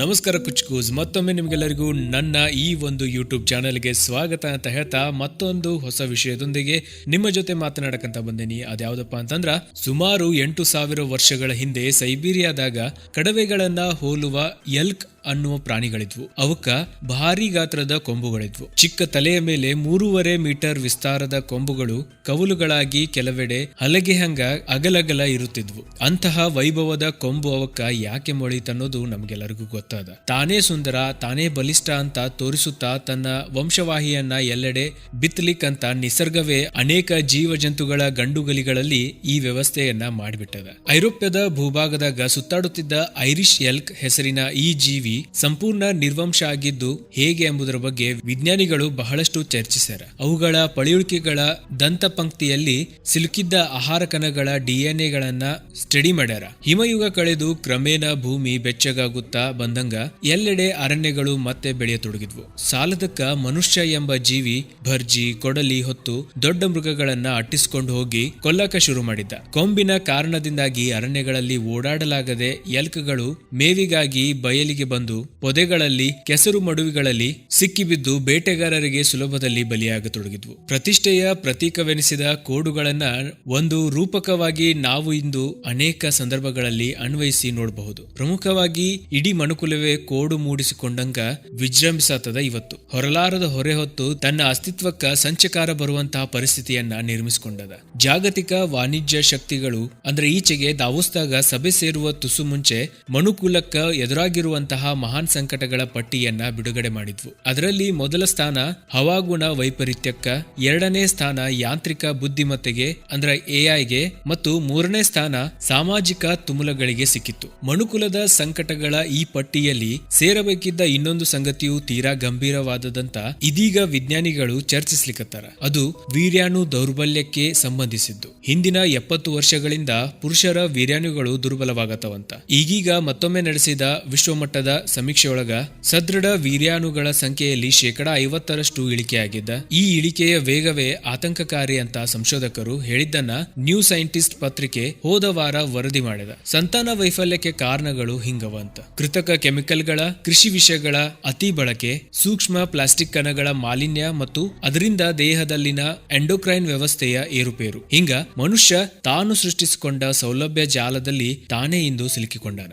ನಮಸ್ಕಾರ ಕುಚ್ಕೂಸ್. ಮತ್ತೊಮ್ಮೆ ನಿಮಗೆಲ್ಲರಿಗೂ ನನ್ನ ಈ ಒಂದು ಯೂಟ್ಯೂಬ್ ಚಾನೆಲ್ಗೆ ಸ್ವಾಗತ ಅಂತ ಹೇಳ್ತಾ ಮತ್ತೊಂದು ಹೊಸ ವಿಷಯದೊಂದಿಗೆ ನಿಮ್ಮ ಜೊತೆ ಮಾತನಾಡಕಂತ ಬಂದೇನಿ. ಅದ್ಯಾವುದಪ್ಪ ಅಂತಂದ್ರ, ಸುಮಾರು ಎಂಟು ಸಾವಿರ ವರ್ಷಗಳ ಹಿಂದೆ ಸೈಬೀರಿಯಾದಾಗ ಕಡವೆಗಳನ್ನ ಹೋಲುವ ಎಲ್ಕ್ ಅನ್ನುವ ಪ್ರಾಣಿಗಳಿದ್ವು. ಅವಕ್ಕ ಭಾರಿ ಗಾತ್ರದ ಕೊಂಬುಗಳಿದ್ವು. ಚಿಕ್ಕ ತಲೆಯ ಮೇಲೆ ಮೂರುವರೆ ಮೀಟರ್ ವಿಸ್ತಾರದ ಕೊಂಬುಗಳು ಕವಲುಗಳಾಗಿ ಕೆಲವೆಡೆ ಹಲಗೆ ಹಂಗ ಅಗಲಗಲ ಇರುತ್ತಿದ್ವು. ಅಂತಹ ವೈಭವದ ಕೊಂಬು ಅವಕ್ಕ ಯಾಕೆ ಮೊಳಿತನ್ನೋದು ನಮ್ಗೆಲ್ಲರಿಗೂ ಗೊತ್ತಾದ. ತಾನೇ ಸುಂದರ, ತಾನೇ ಬಲಿಷ್ಠ ಅಂತ ತೋರಿಸುತ್ತಾ ತನ್ನ ವಂಶವಾಹಿಯನ್ನ ಎಲ್ಲೆಡೆ ಬಿತ್ತಲಿಕ್ಕಂತ ನಿಸರ್ಗವೇ ಅನೇಕ ಜೀವ ಜಂತುಗಳ ಗಂಡುಗಲಿಗಳಲ್ಲಿ ಈ ವ್ಯವಸ್ಥೆಯನ್ನ ಮಾಡಿಬಿಟ್ಟದ. ಐರೋಪ್ಯದ ಭೂಭಾಗದಾಗ ಸುತ್ತಾಡುತ್ತಿದ್ದ ಐರಿಷ್ ಎಲ್ಕ್ ಹೆಸರಿನ ಈ ಜೀವಿ ಸಂಪೂರ್ಣ ನಿರ್ವಂಶ ಆಗಿದ್ದು ಹೇಗೆ ಎಂಬುದರ ಬಗ್ಗೆ ವಿಜ್ಞಾನಿಗಳು ಬಹಳಷ್ಟು ಚರ್ಚಿಸ್ಯಾರ ಅವುಗಳ ಪಳೆಯುಳಿಕೆಗಳ ದಂತ ಪಂಕ್ತಿಯಲ್ಲಿ ಸಿಲುಕಿದ್ದ ಆಹಾರ ಕಣಗಳ ಡಿಎನ್ಎಗಳನ್ನ ಸ್ಟಡಿ ಮಾಡ್ಯಾರ. ಹಿಮಯುಗ ಕಳೆದು ಕ್ರಮೇಣ ಭೂಮಿ ಬೆಚ್ಚಗಾಗುತ್ತಾ ಬಂದಂಗ ಎಲ್ಲೆಡೆ ಅರಣ್ಯಗಳು ಮತ್ತೆ ಬೆಳೆಯತೊಡಗಿದ್ವು. ಸಾಲದಕ್ಕ ಮನುಷ್ಯ ಎಂಬ ಜೀವಿ ಭರ್ಜಿ, ಕೊಡಲಿ ಹೊತ್ತು ದೊಡ್ಡ ಮೃಗಗಳನ್ನ ಅಟ್ಟಿಸಿಕೊಂಡು ಹೋಗಿ ಕೊಲ್ಲಕ ಶುರು ಮಾಡಿದ್ದ. ಕೊಂಬಿನ ಕಾರಣದಿಂದಾಗಿ ಅರಣ್ಯಗಳಲ್ಲಿ ಓಡಾಡಲಾಗದೆ ಎಲ್ಕಗಳು ಮೇವಿಗಾಗಿ ಬಯಲಿಗೆ ಬಂದು ಪೊದೆಗಳಲ್ಲಿ, ಕೆಸರು ಮಡುವಿಗಳಲ್ಲಿ ಸಿಕ್ಕಿಬಿದ್ದು ಬೇಟೆಗಾರರಿಗೆ ಸುಲಭದಲ್ಲಿ ಬಲಿಯಾಗತೊಡಗಿದ್ವು. ಪ್ರತಿಷ್ಠೆಯ ಪ್ರತೀಕವೆನಿಸಿದ ಕೋಡುಗಳನ್ನ ಒಂದು ರೂಪಕವಾಗಿ ನಾವು ಇಂದು ಅನೇಕ ಸಂದರ್ಭಗಳಲ್ಲಿ ಅನ್ವಯಿಸಿ ನೋಡಬಹುದು. ಪ್ರಮುಖವಾಗಿ ಇಡೀ ಮನುಕುಲವೇ ಕೋಡು ಮೂಡಿಸಿಕೊಂಡಂಗ ವಿಜೃಂಭಿಸತದ ಇವತ್ತು. ಹೊರಲಾರದ ಹೊರೆ ಹೊತ್ತು ತನ್ನ ಅಸ್ತಿತ್ವಕ್ಕ ಸಂಚಕಾರ ಬರುವಂತಹ ಪರಿಸ್ಥಿತಿಯನ್ನ ನಿರ್ಮಿಸಿಕೊಂಡದ. ಜಾಗತಿಕ ವಾಣಿಜ್ಯ ಶಕ್ತಿಗಳು, ಅಂದ್ರೆ ಈಚೆಗೆ ದಾವೋಸ್ದಾಗ ಸಭೆ ಸೇರುವ ತುಸು ಮುಂಚೆ ಮನುಕುಲಕ್ಕ ಎದುರಾಗಿರುವಂತಹ ಮಹಾನ್ ಸಂಕಟಗಳ ಪಟ್ಟಿಯನ್ನ ಬಿಡುಗಡೆ ಮಾಡಿದ್ವು. ಅದರಲ್ಲಿ ಮೊದಲ ಸ್ಥಾನ ಹವಾಗುಣ ವೈಪರೀತ್ಯಕ್ಕ, ಎರಡನೇ ಸ್ಥಾನ ಯಾಂತ್ರಿಕ ಬುದ್ಧಿಮತ್ತೆಗೆ, ಅಂದ್ರೆ ಎಐಗೆ ಮತ್ತು ಮೂರನೇ ಸ್ಥಾನ ಸಾಮಾಜಿಕ ತುಮುಲಗಳಿಗೆ ಸಿಕ್ಕಿತ್ತು. ಮನುಕುಲದ ಸಂಕಟಗಳ ಈ ಪಟ್ಟಿಯಲ್ಲಿ ಸೇರಬೇಕಿದ್ದ ಇನ್ನೊಂದು ಸಂಗತಿಯು ತೀರಾ ಗಂಭೀರವಾದದಂತ ಇದೀಗ ವಿಜ್ಞಾನಿಗಳು ಚರ್ಚಿಸ್ಲಿಕ್ಕತ್ತಾರ ಅದು ವೀರ್ಯಾಣು ದೌರ್ಬಲ್ಯಕ್ಕೆ ಸಂಬಂಧಿಸಿದ್ದು. ಹಿಂದಿನ ಎಪ್ಪತ್ತು ವರ್ಷಗಳಿಂದ ಪುರುಷರ ವೀರ್ಯಾಣುಗಳು ದುರ್ಬಲವಾಗತ್ತವಂತ. ಈಗೀಗ ಮತ್ತೊಮ್ಮೆ ನಡೆಸಿದ ವಿಶ್ವಮಟ್ಟದ ಸಮೀಕ್ಷೆಯೊಳಗ ಸದೃಢ ವೀರ್ಯಾಣುಗಳ ಸಂಖ್ಯೆಯಲ್ಲಿ ಶೇಕಡಾ ಐವತ್ತರಷ್ಟು ಇಳಿಕೆಯಾಗಿದ್ದ ಈ ಇಳಿಕೆಯ ವೇಗವೇ ಆತಂಕಕಾರಿ ಅಂತ ಸಂಶೋಧಕರು ಹೇಳಿದ್ದನ್ನ ನ್ಯೂ ಸೈಂಟಿಸ್ಟ್ ಪತ್ರಿಕೆ ಹೋದ ವಾರ ವರದಿ ಮಾಡಿದ. ಸಂತಾನ ವೈಫಲ್ಯಕ್ಕೆ ಕಾರಣಗಳು ಹಿಂಗವಂತ. ಕೃತಕ ಕೆಮಿಕಲ್ಗಳ, ಕೃಷಿ ವಿಷಯಗಳ ಅತಿ ಬಳಕೆ, ಸೂಕ್ಷ್ಮ ಪ್ಲಾಸ್ಟಿಕ್ ಕಣಗಳ ಮಾಲಿನ್ಯ ಮತ್ತು ಅದರಿಂದ ದೇಹದಲ್ಲಿನ ಎಂಡೋಕ್ರೈನ್ ವ್ಯವಸ್ಥೆಯ ಏರುಪೇರು. ಹಿಂಗ ಮನುಷ್ಯ ತಾನು ಸೃಷ್ಟಿಸಿಕೊಂಡ ಸೌಲಭ್ಯ ಜಾಲದಲ್ಲಿ ತಾನೇ ಇಂದು ಸಿಲುಕಿಕೊಂಡಾನ.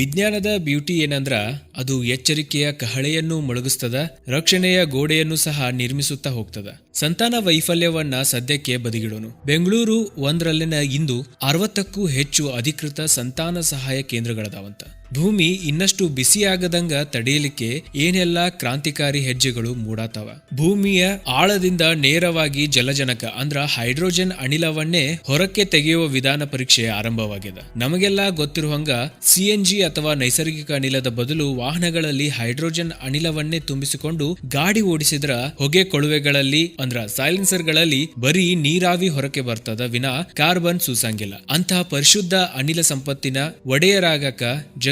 ವಿಜ್ಞಾನದ ಬ್ಯೂಟಿ ಏನಂದ್ರ ಅದು ಎಚ್ಚರಿಕೆಯ ಕಹಳೆಯನ್ನು ಮೊಳಗಿಸ್ತದ, ರಕ್ಷಣೆಯ ಗೋಡೆಯನ್ನು ಸಹ ನಿರ್ಮಿಸುತ್ತಾ ಹೋಗ್ತದ. ಸಂತಾನ ವೈಫಲ್ಯವನ್ನ ಸದ್ಯಕ್ಕೆ ಬದಿಗಿಡೋನು. ಬೆಂಗಳೂರು ಒಂದರಲ್ಲಿನ ಇಂದು ಅರವತ್ತಕ್ಕೂ ಹೆಚ್ಚು ಅಧಿಕೃತ ಸಂತಾನ ಸಹಾಯ ಕೇಂದ್ರಗಳದಾವಂತ. ಭೂಮಿ ಇನ್ನಷ್ಟು ಬಿಸಿಯಾಗದಂಗ ತಡೆಯಲಿಕ್ಕೆ ಏನೆಲ್ಲಾ ಕ್ರಾಂತಿಕಾರಿ ಹೆಜ್ಜೆಗಳು ಮೂಡಾತವ? ಭೂಮಿಯ ಆಳದಿಂದ ನೇರವಾಗಿ ಜಲಜನಕ, ಅಂದ್ರ ಹೈಡ್ರೋಜನ್ ಅನಿಲವನ್ನೇ ಹೊರಕ್ಕೆ ತೆಗೆಯುವ ವಿಧಾನ ಪರೀಕ್ಷೆ ಆರಂಭವಾಗಿದೆ ನಮಗೆಲ್ಲ ಗೊತ್ತಿರುವಂಗ ಸಿಎನ್ಜಿ ಅಥವಾ ನೈಸರ್ಗಿಕ ಅನಿಲದ ಬದಲು ವಾಹನಗಳಲ್ಲಿ ಹೈಡ್ರೋಜನ್ ಅನಿಲವನ್ನೇ ತುಂಬಿಸಿಕೊಂಡು ಗಾಡಿ ಓಡಿಸಿದ್ರ ಹೊಗೆ ಕೊಳುವೆಗಳಲ್ಲಿ, ಅಂದ್ರ ಸೈಲೆನ್ಸರ್ಗಳಲ್ಲಿ ಬರೀ ನೀರಾವಿ ಹೊರಕ್ಕೆ ಬರ್ತದ ವಿನಾ ಕಾರ್ಬನ್ ಸೂಸಂಗಿಲ್ಲ. ಅಂತಹ ಪರಿಶುದ್ಧ ಅನಿಲ ಸಂಪತ್ತಿನ ಒಡೆಯರಾಗಕ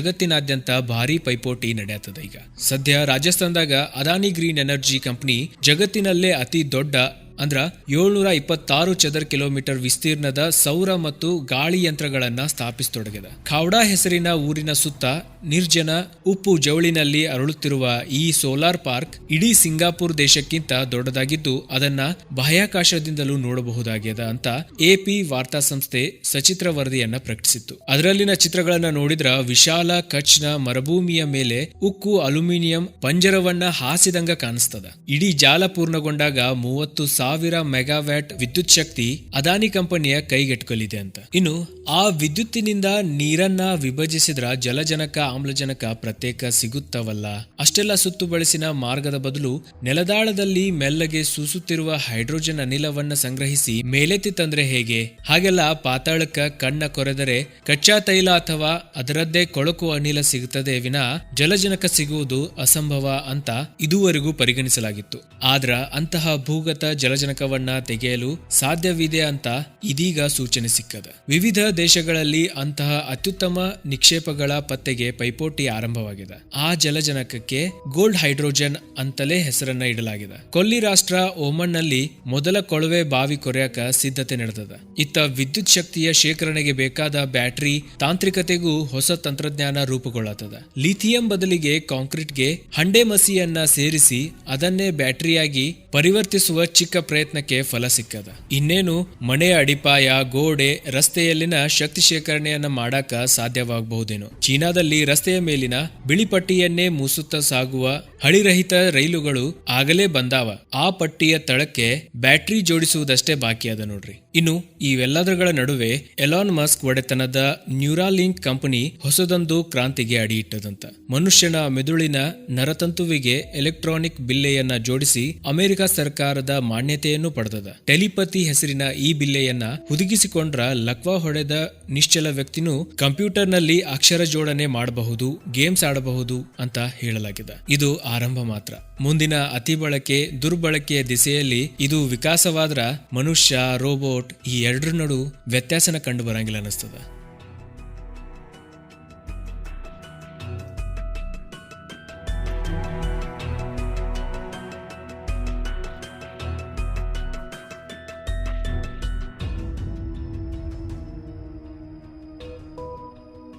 ಜಗತ್ತಿನಾದ್ಯಂತ ಭಾರಿ ಪೈಪೋಟಿ ನಡೆಯುತ್ತದೆ ಈಗ. ಸದ್ಯ ರಾಜಸ್ಥಾನದಾಗ ಅದಾನಿ ಗ್ರೀನ್ ಎನರ್ಜಿ ಕಂಪನಿ ಜಗತ್ತಿನಲ್ಲೇ ಅತಿ ದೊಡ್ಡ ಅಂದ್ರ ಏಳ್ನೂರ ಇಪ್ಪತ್ತಾರು ಚದರ್ ಕಿಲೋಮೀಟರ್ ವಿಸ್ತೀರ್ಣದ ಸೌರ ಮತ್ತು ಗಾಳಿ ಯಂತ್ರಗಳನ್ನ ಸ್ಥಾಪಿಸತೊಡಗಿದೆ. ಖಾವ್ಡಾ ಹೆಸರಿನ ಊರಿನ ಸುತ್ತ ನಿರ್ಜನ ಉಪ್ಪು ಜವಳಿನಲ್ಲಿ ಅರಳುತ್ತಿರುವ ಈ ಸೋಲಾರ್ ಪಾರ್ಕ್ ಇಡೀ ಸಿಂಗಾಪುರ್ ದೇಶಕ್ಕಿಂತ ದೊಡ್ಡದಾಗಿದ್ದು ಅದನ್ನ ಬಾಹ್ಯಾಕಾಶದಿಂದಲೂ ನೋಡಬಹುದಾಗಿದೆ ಅಂತ ಎಪಿ ವಾರ್ತಾ ಸಂಸ್ಥೆ ಸಚಿತ್ರ ವರದಿಯನ್ನ ಪ್ರಕಟಿಸಿತ್ತು. ಅದರಲ್ಲಿನ ಚಿತ್ರಗಳನ್ನ ನೋಡಿದ್ರ ವಿಶಾಲ ಕಚ್ನ ಮರುಭೂಮಿಯ ಮೇಲೆ ಉಕ್ಕು, ಅಲ್ಯೂಮಿನಿಯಂ, ಪಂಜರವನ್ನ ಹಾಸಿದಂಗ ಕಾಣಿಸ್ತದ. ಇಡೀ ಜಾಲ ಪೂರ್ಣಗೊಂಡಾಗ ಮೂವತ್ತು ಸಾವಿರ ಮೆಗಾವ್ಯಾಟ್ ವಿದ್ಯುತ್ ಶಕ್ತಿ ಅದಾನಿ ಕಂಪನಿಯ ಕೈಗೆಟುಕಲಿದೆ ಅಂತ. ಇನ್ನು ಆ ವಿದ್ಯುತ್ತಿನಿಂದ ನೀರನ್ನ ವಿಭಜಿಸಿದ್ರ ಜಲಜನಕ ಆಮ್ಲಜನಕ ಪ್ರತ್ಯೇಕ ಸಿಗುತ್ತವಲ್ಲ? ಅಷ್ಟೆಲ್ಲ ಸುತ್ತು ಬಳಸಿನ ಮಾರ್ಗದ ಬದಲು ನೆಲದಾಳದಲ್ಲಿ ಮೆಲ್ಲಗೆ ಸೂಸುತ್ತಿರುವ ಹೈಡ್ರೋಜನ್ ಅನಿಲವನ್ನ ಸಂಗ್ರಹಿಸಿ ಮೇಲೆತ್ತಿ ತಂದ್ರೆ ಹೇಗೆ? ಹಾಗೆಲ್ಲ ಪಾತಾಳಕ್ಕ ಕಣ್ಣ ಕೊರೆದರೆ ಕಚ್ಚಾ ತೈಲ ಅಥವಾ ಅದರದ್ದೇ ಕೊಳಕು ಅನಿಲ ಸಿಗುತ್ತದೆ ವಿನ ಜಲಜನಕ ಸಿಗುವುದು ಅಸಂಭವ ಅಂತ ಇದುವರೆಗೂ ಪರಿಗಣಿಸಲಾಗಿತ್ತು. ಆದ್ರ ಅಂತಹ ಭೂಗತ ಜಲಜನಕವನ್ನ ತೆಗೆಯಲು ಸಾಧ್ಯವಿದೆ ಅಂತ ಇದೀಗ ಸೂಚನೆ ಸಿಕ್ಕದ. ವಿವಿಧ ದೇಶಗಳಲ್ಲಿ ಅಂತಹ ಅತ್ಯುತ್ತಮ ನಿಕ್ಷೇಪಗಳ ಪತ್ತೆಗೆ ಪೈಪೋಟಿ ಆರಂಭವಾಗಿದೆ. ಆ ಜಲಜನಕಕ್ಕೆ ಗೋಲ್ಡ್ ಹೈಡ್ರೋಜನ್ ಅಂತಲೇ ಹೆಸರನ್ನ ಇಡಲಾಗಿದೆ. ಕೊಲ್ಲಿ ರಾಷ್ಟ್ರ ಓಮನ್ನಲ್ಲಿ ಮೊದಲ ಕೊಳವೆ ಬಾವಿ ಕೊರೆಯಕ ಸಿದ್ಧತೆ ನಡೆದದ. ಇತ್ತ ವಿದ್ಯುತ್ ಶಕ್ತಿಯ ಶೇಖರಣೆಗೆ ಬೇಕಾದ ಬ್ಯಾಟರಿ ತಾಂತ್ರಿಕತೆಗೂ ಹೊಸ ತಂತ್ರಜ್ಞಾನ ರೂಪುಗೊಳ್ಳತದ. ಲಿಥಿಯಂ ಬದಲಿಗೆ ಕಾಂಕ್ರೀಟ್ಗೆ ಹಂಡೆ ಮಸಿಯನ್ನ ಸೇರಿಸಿ ಅದನ್ನೇ ಬ್ಯಾಟರಿಯಾಗಿ ಪರಿವರ್ತಿಸುವ ಚಿಕ್ಕ ಪ್ರಯತ್ನಕ್ಕೆ ಫಲ ಸಿಕ್ಕದ. ಇನ್ನೇನು ಮನೆಯ ಅಡಿಪಾಯ, ಗೋಡೆ ರಸ್ತೆಯಲ್ಲಿನ ಶಕ್ತಿ ಶೇಖರಣೆಯನ್ನ ಮಾಡಾಕ ಸಾಧ್ಯವಾಗಬಹುದೇನೋ. ಚೀನಾದಲ್ಲಿ ರಸ್ತೆಯ ಮೇಲಿನ ಬಿಳಿ ಪಟ್ಟಿಯನ್ನೇ ಮೂಸುತ್ತಾ ಸಾಗುವ ಹಳಿರಹಿತ ರೈಲುಗಳು ಆಗಲೇ ಬಂದಾವ. ಆ ಪಟ್ಟಿಯ ತಳಕ್ಕೆ ಬ್ಯಾಟರಿ ಜೋಡಿಸುವುದಷ್ಟೇ ಬಾಕಿ ಅದ ನೋಡ್ರಿ. ಇನ್ನು ಇವೆಲ್ಲದರ ನಡುವೆ ಎಲಾನ್ ಮಸ್ಕ್ ಒಡೆತನದ ನ್ಯೂರಾಲಿಂಕ್ ಕಂಪನಿ ಹೊಸದೊಂದು ಕ್ರಾಂತಿಗೆ ಅಡಿಯಿಟ್ಟದಂತ. ಮನುಷ್ಯನ ಮೆದುಳಿನ ನರತಂತುವಿಗೆ ಎಲೆಕ್ಟ್ರಾನಿಕ್ ಬಿಲ್ಲೆಯನ್ನ ಜೋಡಿಸಿ ಅಮೆರಿಕ ಸರ್ಕಾರದ ಮಾನ್ಯತೆಯನ್ನು ಪಡೆದದ. ಟೆಲಿಪತಿ ಹೆಸರಿನ ಈ ಬಿಲ್ಲೆಯನ್ನ ಹುದುಗಿಸಿಕೊಂಡ್ರ ಲಕ್ವಾ ಹೊಡೆದ ನಿಶ್ಚಲ ವ್ಯಕ್ತಿನೂ ಕಂಪ್ಯೂಟರ್ನಲ್ಲಿ ಅಕ್ಷರ ಜೋಡಣೆ ಮಾಡಬಹುದು, ಗೇಮ್ಸ್ ಆಡಬಹುದು ಅಂತ ಹೇಳಲಾಗಿದೆ. ಇದು ಆರಂಭ ಮಾತ್ರ. ಮುಂದಿನ ಅತಿ ಬಳಕೆ ದುರ್ಬಳಕೆಯ ದಿಸೆಯಲ್ಲಿ ಇದು ವಿಕಾಸವಾದ್ರ ಮನುಷ್ಯ, ರೋಬೋಟ್ ಈ ಎರಡರ ನಡು ವ್ಯತ್ಯಾಸನ ಕಂಡು ಬರಂಗಿಲ್ಲ ಅನಿಸ್ತದ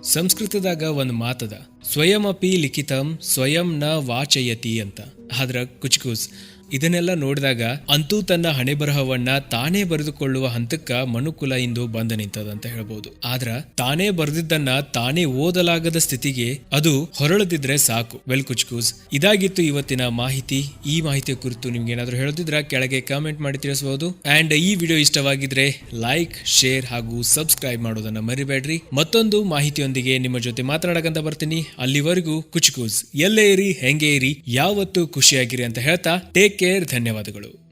ಸಂಸ್ಕೃತದಾಗ ಒಂದು ಮಾತದ, ಸ್ವಯಂ ಅಪಿ ಲಿಖಿತಂ, ಸ್ವಯಂ ನ ವಾಚಯತಿ ಅಂತ. ಆದ್ರ ಕುಚ್ಕೂಸ್ ಇದನ್ನೆಲ್ಲ ನೋಡಿದಾಗ ಅಂತೂ ತನ್ನ ಹಣೆ ಬರಹವನ್ನ ತಾನೇ ಬರೆದುಕೊಳ್ಳುವ ಹಂತಕ್ಕ ಮನುಕುಲ ಇಂದು ಬಂದ ನಿಂತದಂತ ಹೇಳ್ಬೋದು. ಆದ್ರ ತಾನೇ ಬರೆದಿದ್ದನ್ನ ತಾನೇ ಓದಲಾಗದ ಸ್ಥಿತಿಗೆ ಅದು ಹೊರಳದಿದ್ರೆ ಸಾಕು. ವೆಲ್ ಕುಚ್ಕೂಸ್. ಇದಾಗಿತ್ತು ಇವತ್ತಿನ ಮಾಹಿತಿ. ಈ ಮಾಹಿತಿಯ ಕುರಿತು ನಿಮ್ಗೆ ಏನಾದ್ರು ಹೇಳದಿದ್ರ ಕೆಳಗೆ ಕಾಮೆಂಟ್ ಮಾಡಿ ತಿಳಿಸಬಹುದು ಅಂಡ್ ಈ ವಿಡಿಯೋ ಇಷ್ಟವಾಗಿದ್ರೆ ಲೈಕ್, ಶೇರ್ ಹಾಗೂ ಸಬ್ಸ್ಕ್ರೈಬ್ ಮಾಡೋದನ್ನ ಮರಿಬೇಡ್ರಿ. ಮತ್ತೊಂದು ಮಾಹಿತಿಯೊಂದಿಗೆ ನಿಮ್ಮ ಜೊತೆ ಮಾತನಾಡಕಂತ ಬರ್ತೀನಿ. ಅಲ್ಲಿವರೆಗೂ ಕುಚ್ಕೂಸ್. ಎಲ್ಲೇ ಇರಿ, ಹೆಂಗೆ ಇರಿ, ಯಾವತ್ತೂ ಖುಷಿಯಾಗಿರಿ ಅಂತ ಹೇಳ್ತಾ ಟೇಕ್ ಕೇರ್ ಧನ್ಯವಾದಗಳು.